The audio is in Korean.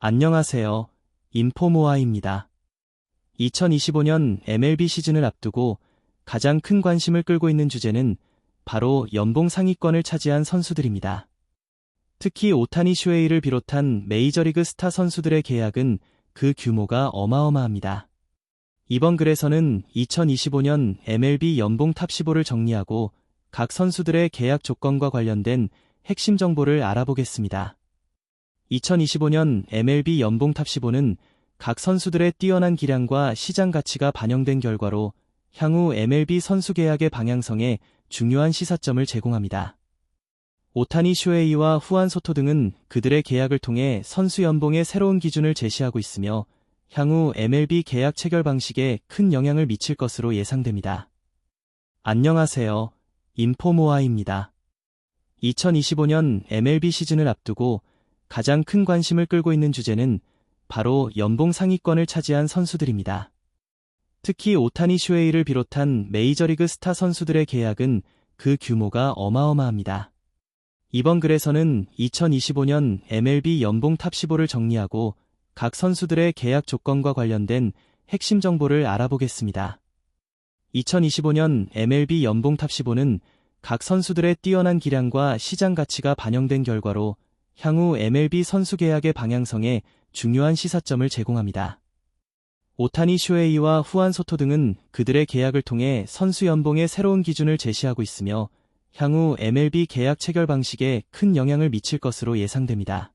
안녕하세요. 인포모아입니다. 2025년 MLB 시즌을 앞두고 가장 큰 관심을 끌고 있는 주제는 바로 연봉 상위권을 차지한 선수들입니다. 특히 오타니 슈에이를 비롯한 메이저리그 스타 선수들의 계약은 그 규모가 어마어마합니다. 이번 글에서는 2025년 MLB 연봉 탑 15를 정리하고 각 선수들의 계약 조건과 관련된 핵심 정보를 알아보겠습니다. 2025년 MLB 연봉 탑 15는 각 선수들의 뛰어난 기량과 시장 가치가 반영된 결과로 향후 MLB 선수 계약의 방향성에 중요한 시사점을 제공합니다. 오타니 쇼에이와 후안 소토 등은 그들의 계약을 통해 선수 연봉의 새로운 기준을 제시하고 있으며 향후 MLB 계약 체결 방식에 큰 영향을 미칠 것으로 예상됩니다. 안녕하세요. 인포모아입니다. 2025년 MLB 시즌을 앞두고 가장 큰 관심을 끌고 있는 주제는 바로 연봉 상위권을 차지한 선수들입니다. 특히 오타니 슈에이를 비롯한 메이저리그 스타 선수들의 계약은 그 규모가 어마어마합니다. 이번 글에서는 2025년 MLB 연봉 탑 15를 정리하고 각 선수들의 계약 조건과 관련된 핵심 정보를 알아보겠습니다. 2025년 MLB 연봉 탑 15는 각 선수들의 뛰어난 기량과 시장 가치가 반영된 결과로 향후 MLB 선수 계약의 방향성에 중요한 시사점을 제공합니다. 오타니 슈에이와 후안 소토 등은 그들의 계약을 통해 선수 연봉의 새로운 기준을 제시하고 있으며 향후 MLB 계약 체결 방식에 큰 영향을 미칠 것으로 예상됩니다.